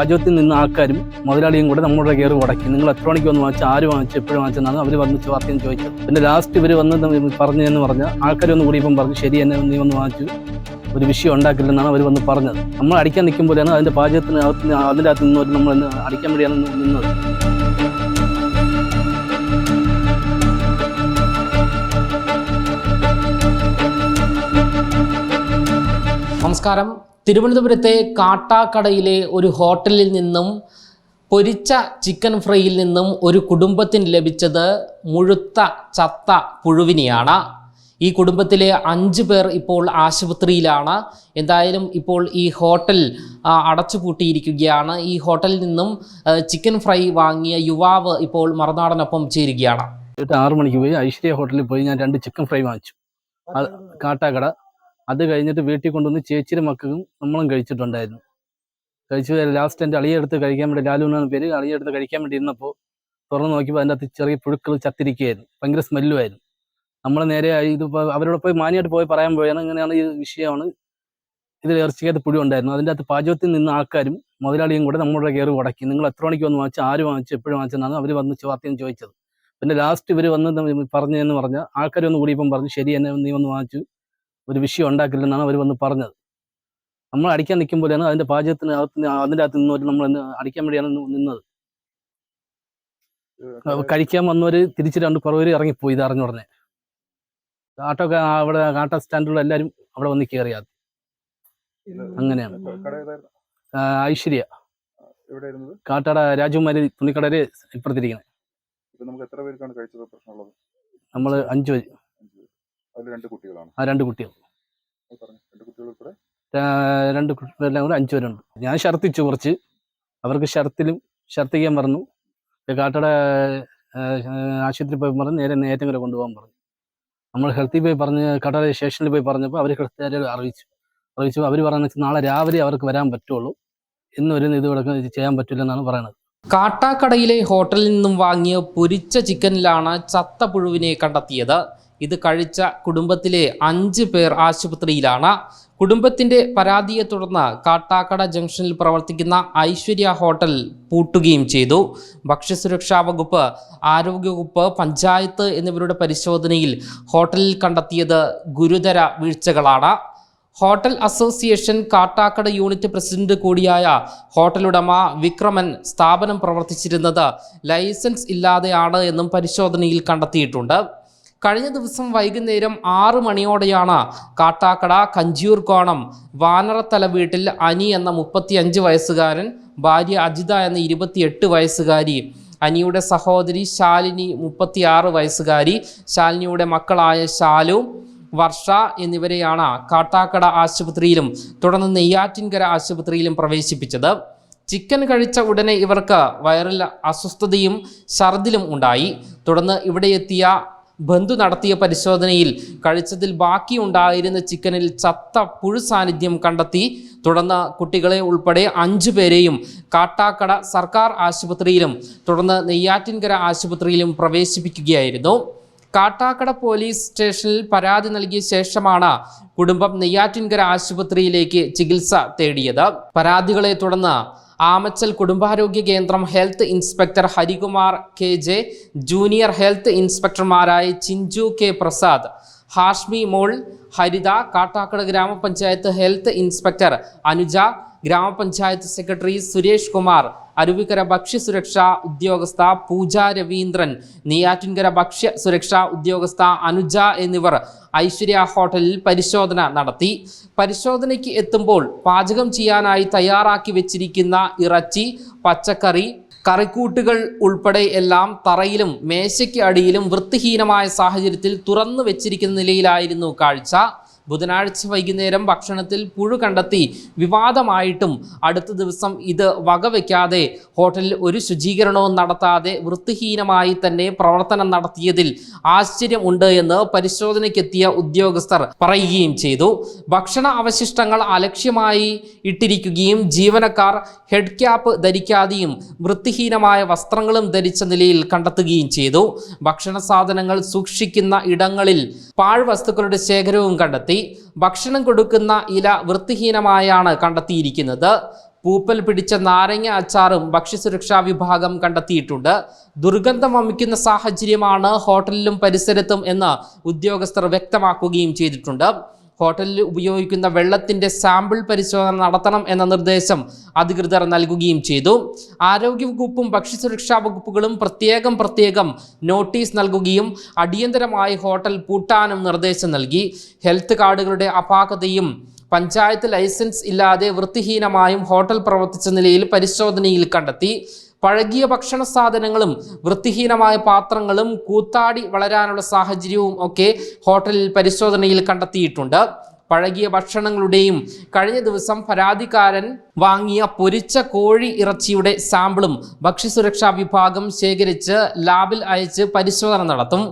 പാചകത്തിൽ നിന്ന് ആൾക്കാരും മുതലാളിയും കൂടെ നമ്മുടെ കയറി ഉടക്കി നിങ്ങൾ എത്ര മണിക്ക് വന്ന് വാങ്ങിച്ചു ആര് വാങ്ങിച്ചു എപ്പോഴും വാങ്ങിച്ചെന്നാണ് അവർ വന്ന് വാർത്തയും ചോദിച്ചു പിന്നെ ലാസ്റ്റ് ഇവർ വന്ന് പറഞ്ഞു എന്ന് പറഞ്ഞാൽ ആൾക്കാരൊന്നും കൂടി ഇപ്പം പറഞ്ഞു ശരി എന്നെ നീ വന്ന് വാങ്ങിച്ചു. ഒരു വിഷയം ഉണ്ടാക്കില്ലെന്നാണ് അവർ വന്ന് പറഞ്ഞത്. നമ്മൾ അടിക്കാൻ നിൽക്കുമ്പോഴാണ് അതിന്റെ പാചകത്തിന് അതിന്റെ അകത്ത് നിന്നവർ നമ്മൾ അടിക്കാൻ വേണ്ടിയാണ് നിന്നത്. നമസ്കാരം. തിരുവനന്തപുരത്തെ കാട്ടാക്കടയിലെ ഒരു ഹോട്ടലിൽ നിന്നും പൊരിച്ച ചിക്കൻ ഫ്രൈയിൽ നിന്നും ഒരു കുടുംബത്തിന് ലഭിച്ചത് മുഴുത്ത ചത്ത പുഴുവിനെയാണ്. ഈ കുടുംബത്തിലെ അഞ്ച് പേർ ഇപ്പോൾ ആശുപത്രിയിലാണ്. എന്തായാലും ഇപ്പോൾ ഈ ഹോട്ടൽ അടച്ചു അടച്ചുപൂട്ടിയിരിക്കുകയാണ്. ഈ ഹോട്ടലിൽ നിന്നും ചിക്കൻ ഫ്രൈ വാങ്ങിയ യുവാവ് ഇപ്പോൾ മറുനാടനൊപ്പം ചേരുകയാണ്. ആറ് മണിക്ക് പോയി ഐശ്വര്യ ഹോട്ടലിൽ പോയി ഞാൻ രണ്ട് ചിക്കൻ ഫ്രൈ വാങ്ങിച്ചു. കാട്ടാക്കട. അത് കഴിഞ്ഞിട്ട് വീട്ടിൽ കൊണ്ടുവന്ന് ചേച്ചിയുടെ മക്കൾക്കും നമ്മളും കഴിച്ചിട്ടുണ്ടായിരുന്നു. കഴിച്ചു ലാസ്റ്റ് എന്റെ അളിയെടുത്ത് കഴിക്കാൻ വേണ്ടി ലാലു എന്നാണ് പേര് അളിയെടുത്ത് കഴിക്കാൻ വേണ്ടി ഇരുന്നപ്പോൾ തുറന്ന് നോക്കിയപ്പോൾ അതിന്റെ അകത്ത് ചെറിയ പുഴുക്കൾ ചത്തിരിക്കുകയായിരുന്നു. ഭയങ്കര സ്മെല്ലുമായിരുന്നു നമ്മൾ നേരെ ഇത് അവരോട് പോയി മാനിയായിട്ട് പോയി പറയാൻ പോയാണ് ഇങ്ങനെയാണ് ഈ വിഷയമാണ്. ഇതിൽ ഇറച്ചിക്കകത്ത് പുഴു ഉണ്ടായിരുന്നു. അതിന്റെ അകത്ത് പാചകത്തിൽ നിന്ന് ആൾക്കാരും മുതലാളിയും കൂടെ നമ്മളുടെ കയറി ഉടക്കി. നിങ്ങൾ എത്ര മണിക്ക് വന്ന് വാങ്ങിച്ചു ആര് വാങ്ങിച്ചു എപ്പോഴും വാങ്ങിച്ചെന്നാണ് അവർ വന്ന് ചോദ്യം ചോദിച്ചത്. പിന്നെ ലാസ്റ്റ് ഇവർ വന്ന് പറഞ്ഞതെന്ന് പറഞ്ഞാൽ ആൾക്കാർ കൂടി ഇപ്പം പറഞ്ഞു ശരി എന്നെ നീ വന്ന് വാങ്ങിച്ചു. ഒരു വിഷയം ഉണ്ടാക്കില്ലെന്നാണ് അവർ വന്ന് പറഞ്ഞത്. നമ്മൾ അടിക്കാൻ നിൽക്കുമ്പോഴാണ് അതിന്റെ പാചകത്തിന് അകത്ത് അതിന്റെ അകത്ത് നിന്നവർ നമ്മൾ അടിക്കാൻ വേണ്ടിയാണ് നിന്നത്. കഴിക്കാൻ വന്നവർ തിരിച്ച് രണ്ട് കുറവർ ഇറങ്ങിപ്പോയി ഇത് അറിഞ്ഞ ഉടനെ. ആട്ടോ അവിടെ ആട്ടോ സ്റ്റാൻഡിലുള്ള എല്ലാവരും അവിടെ വന്ന് കയറിയത് അങ്ങനെയാണ്. ഐശ്വര്യ. കാട്ടാട രാജകുമാരി തുണിക്കടയിൽ ഇപ്പുറത്തിരിക്കുന്നത് ഇപ്പൊ എത്ര പേർക്കാണ് കഴിച്ചത് പ്രശ്നമുള്ളത്? നമ്മൾ അഞ്ചു പേര്. രണ്ട് കുട്ടികളാണ്. ആ രണ്ട് കുട്ടികൾ. രണ്ട് കുട്ടികളെല്ലാം കൂടെ അഞ്ചു പേരുണ്ട്. ഞാൻ ഷർത്തിച്ചു കുറച്ച്. അവർക്ക് ഛർത്തിലും ഷർത്തിക്കാൻ പറഞ്ഞു. കാട്ടട ആശുപത്രി പോയി പറഞ്ഞ് നേരെ നേറ്റങ്കര കൊണ്ടുപോകാൻ പറഞ്ഞു. നമ്മൾ ഹെൽത്തിൽ പോയി പറഞ്ഞ് കടയുടെ സ്റ്റേഷനിൽ പോയി പറഞ്ഞപ്പോൾ അവർ ഹെൽത്തുകാരെ അറിയിച്ചു. അറിയിച്ചു. അവർ പറയുന്നത് വെച്ചാൽ നാളെ രാവിലെ അവർക്ക് വരാൻ പറ്റുള്ളൂ. ഇന്നൊരു ഇത് കിടക്കുന്ന ചെയ്യാൻ പറ്റില്ല എന്നാണ് പറയുന്നത് കാട്ടാക്കടയിലെ ഹോട്ടലിൽ നിന്നും വാങ്ങിയ പൊരിച്ച ചിക്കനിലാണ് ചത്ത പുഴുവിനെ കണ്ടെത്തിയത്. ഇത് കഴിച്ച കുടുംബത്തിലെ അഞ്ച് പേർ ആശുപത്രിയിലാണ്. കുടുംബത്തിന്റെ പരാതിയെ തുടർന്ന് കാട്ടാക്കട ജംഗ്ഷനിൽ പ്രവർത്തിക്കുന്ന ഐശ്വര്യ ഹോട്ടൽ പൂട്ടുകയും ചെയ്തു. ഭക്ഷ്യസുരക്ഷാ വകുപ്പ് ആരോഗ്യവകുപ്പ് പഞ്ചായത്ത് എന്നിവരുടെ പരിശോധനയിൽ ഹോട്ടലിൽ കണ്ടെത്തിയത് ഗുരുതര വീഴ്ചകളാണ്. Hotel association Kattakada unit president കൂടിയായ ഹോട്ടലുടമ വിക്രമൻ സ്ഥാപനം പ്രവർത്തിച്ചിരുന്നത് ലൈസൻസ് ഇല്ലാതെയാണ് എന്നും പരിശോധനയിൽ കണ്ടെത്തിയിട്ടുണ്ട്. കഴിഞ്ഞ ദിവസം വൈകുന്നേരം ആറ് മണിയോടെയാണ് കാട്ടാക്കട കഞ്ചിയൂർ കോണം വാനറത്തല വീട്ടിൽ അനി എന്ന മുപ്പത്തിയഞ്ച് വയസ്സുകാരൻ ഭാര്യ അജിത എന്ന ഇരുപത്തിയെട്ട് വയസ്സുകാരി അനിയുടെ സഹോദരി ശാലിനി മുപ്പത്തിയാറ് വയസ്സുകാരി ശാലിനിയുടെ മക്കളായ ശാലു വർഷ എന്നിവരെയാണ് കാട്ടാക്കട ആശുപത്രിയിലും തുടർന്ന് നെയ്യാറ്റിൻകര ആശുപത്രിയിലും പ്രവേശിപ്പിച്ചത്. ചിക്കൻ കഴിച്ച ഉടനെ ഇവർക്ക് വയറിൽ അസ്വസ്ഥതയും ഛർദിലും ഉണ്ടായി. തുടർന്ന് ഇവിടെ എത്തിയ ബന്ധു നടത്തിയ പരിശോധനയിൽ കഴിച്ചതിൽ ബാക്കിയുണ്ടായിരുന്ന ചിക്കനിൽ ചത്ത പുഴു സാന്നിധ്യം കണ്ടെത്തി. തുടർന്ന് കുട്ടികളെ ഉൾപ്പെടെ അഞ്ചു പേരെയും കാട്ടാക്കട സർക്കാർ ആശുപത്രിയിലും തുടർന്ന് നെയ്യാറ്റിൻകര ആശുപത്രിയിലും പ്രവേശിപ്പിക്കുകയായിരുന്നു. കാട്ടാക്കട പോലീസ് സ്റ്റേഷനിൽ പരാതി നൽകിയ ശേഷമാണ് കുടുംബം നെയ്യാറ്റിൻകര ആശുപത്രിയിലേക്ക് ചികിത്സ തേടിയത്. പരാതികളെ തുടർന്ന് ആമച്ചൽ കുടുംബാരോഗ്യ കേന്ദ്രം health inspector Harikumar K J junior health ഇൻസ്പെക്ടർമാരായ Chinchu K Prasad Hashmi Mol Haritha Kattakada ഗ്രാമപഞ്ചായത്ത് ഹെൽത്ത് ഇൻസ്പെക്ടർ അനുജ ഗ്രാമപഞ്ചായത്ത് സെക്രട്ടറി സുരേഷ് കുമാർ അരുവിക്കര ഭക്ഷ്യസുരക്ഷാ ഉദ്യോഗസ്ഥ പൂജ രവീന്ദ്രൻ നെയ്യാറ്റിൻകര ഭക്ഷ്യ സുരക്ഷാ ഉദ്യോഗസ്ഥ അനുജ എന്നിവർ ഐശ്വര്യ ഹോട്ടലിൽ പരിശോധന നടത്തി. പരിശോധനയ്ക്ക് എത്തുമ്പോൾ പാചകം ചെയ്യാനായി തയ്യാറാക്കി വെച്ചിരിക്കുന്ന ഇറച്ചി പച്ചക്കറി കറിക്കൂട്ടുകൾ ഉൾപ്പെടെ എല്ലാം തറയിലും മേശയ്ക്ക് അടിയിലും വൃത്തിഹീനമായ സാഹചര്യത്തിൽ തുറന്നു വെച്ചിരിക്കുന്ന നിലയിലായിരുന്നു കാഴ്ച. ബുധനാഴ്ച വൈകുന്നേരം ഭക്ഷണത്തിൽ പുഴു കണ്ടെത്തി വിവാദമായിട്ടും അടുത്ത ദിവസം ഇത് വകവയ്ക്കാതെ ഹോട്ടലിൽ ഒരു ശുചീകരണവും നടത്താതെ വൃത്തിഹീനമായി തന്നെ പ്രവർത്തനം നടത്തിയതിൽ ആശ്ചര്യമുണ്ട് എന്ന് പരിശോധനയ്ക്കെത്തിയ ഉദ്യോഗസ്ഥർ പറയുകയും ചെയ്തു. ഭക്ഷണ അവശിഷ്ടങ്ങൾ അലക്ഷ്യമായി ഇട്ടിരിക്കുകയും ജീവനക്കാർ ഹെഡ് ക്യാപ്പ് ധരിക്കാതെയും വൃത്തിഹീനമായ വസ്ത്രങ്ങളും ധരിച്ച നിലയിൽ കണ്ടെത്തുകയും ചെയ്തു. ഭക്ഷണ സാധനങ്ങൾ സൂക്ഷിക്കുന്ന ഇടങ്ങളിൽ പാഴ് വസ്തുക്കളുടെ ശേഖരവും കണ്ടെത്തി. ഭക്ഷണം കൊടുക്കുന്ന ഇല വൃത്തിഹീനമായാണ് കണ്ടെത്തിയിരിക്കുന്നത്. പൂപ്പൽ പിടിച്ച നാരങ്ങ അച്ചാറും ഭക്ഷ്യസുരക്ഷാ വിഭാഗം കണ്ടെത്തിയിട്ടുണ്ട്. ദുർഗന്ധം വമിക്കുന്ന സാഹചര്യമാണ് ഹോട്ടലിലും പരിസരത്തും എന്ന് ഉദ്യോഗസ്ഥർ വ്യക്തമാക്കുകയും ചെയ്തിട്ടുണ്ട്. ഹോട്ടലിൽ ഉപയോഗിക്കുന്ന വെള്ളത്തിന്റെ സാമ്പിൾ പരിശോധന നടത്തണം എന്ന നിർദ്ദേശം അധികൃതർ നൽകുകയും ചെയ്തു. ആരോഗ്യവകുപ്പും ഭക്ഷ്യസുരക്ഷാ വകുപ്പുകളും പ്രത്യേകം പ്രത്യേകം നോട്ടീസ് നൽകുകയും അടിയന്തരമായി ഹോട്ടൽ പൂട്ടാനും നിർദ്ദേശം നൽകി. ഹെൽത്ത് കാർഡുകളുടെ അപാകതയും പഞ്ചായത്ത് ലൈസൻസ് ഇല്ലാതെ വൃത്തിഹീനമായും ഹോട്ടൽ പ്രവർത്തിച്ച നിലയിൽ പരിശോധനയിൽ കണ്ടെത്തി. പഴകിയ ഭക്ഷണ സാധനങ്ങളും വൃത്തിഹീനമായ പാത്രങ്ങളും കൂത്താടി വളരാനുള്ള സാഹചര്യവും ഒക്കെ ഹോട്ടലിൽ പരിശോധനയിൽ കണ്ടെത്തിയിട്ടുണ്ട്. പഴകിയ ഭക്ഷണങ്ങളുടെയും കഴിഞ്ഞ ദിവസം പരാതിക്കാരൻ വാങ്ങിയ പൊരിച്ച കോഴി ഇറച്ചിയുടെ സാമ്പിളും ഭക്ഷ്യസുരക്ഷാ വിഭാഗം ശേഖരിച്ച് ലാബിൽ അയച്ച് പരിശോധന നടത്തും.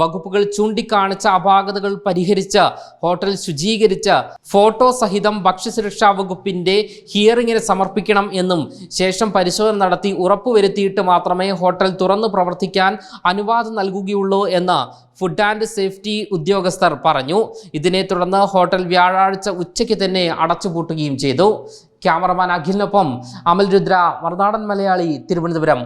വകുപ്പുകൾ ചൂണ്ടിക്കാണിച്ച അപാകതകൾ പരിഹരിച്ച് ഹോട്ടൽ ശുചീകരിച്ച് ഫോട്ടോ സഹിതം ഭക്ഷ്യസുരക്ഷാ വകുപ്പിന്റെ ഹിയറിംഗിന് സമർപ്പിക്കണം എന്നും ശേഷം പരിശോധന നടത്തി ഉറപ്പുവരുത്തിയിട്ട് മാത്രമേ ഹോട്ടൽ തുറന്നു പ്രവർത്തിക്കാൻ അനുവാദം നൽകുകയുള്ളൂ എന്ന് ഫുഡ് ആൻഡ് സേഫ്റ്റി ഉദ്യോഗസ്ഥർ പറഞ്ഞു. ഇതിനെ തുടർന്ന് ഹോട്ടൽ വ്യാഴാഴ്ച ഉച്ചയ്ക്ക് തന്നെ അടച്ചുപൂട്ടുകയും ചെയ്തു. ക്യാമറമാൻ അഖിലിനൊപ്പം അമൽ രുദ്ര മറുനാടൻ മലയാളി തിരുവനന്തപുരം.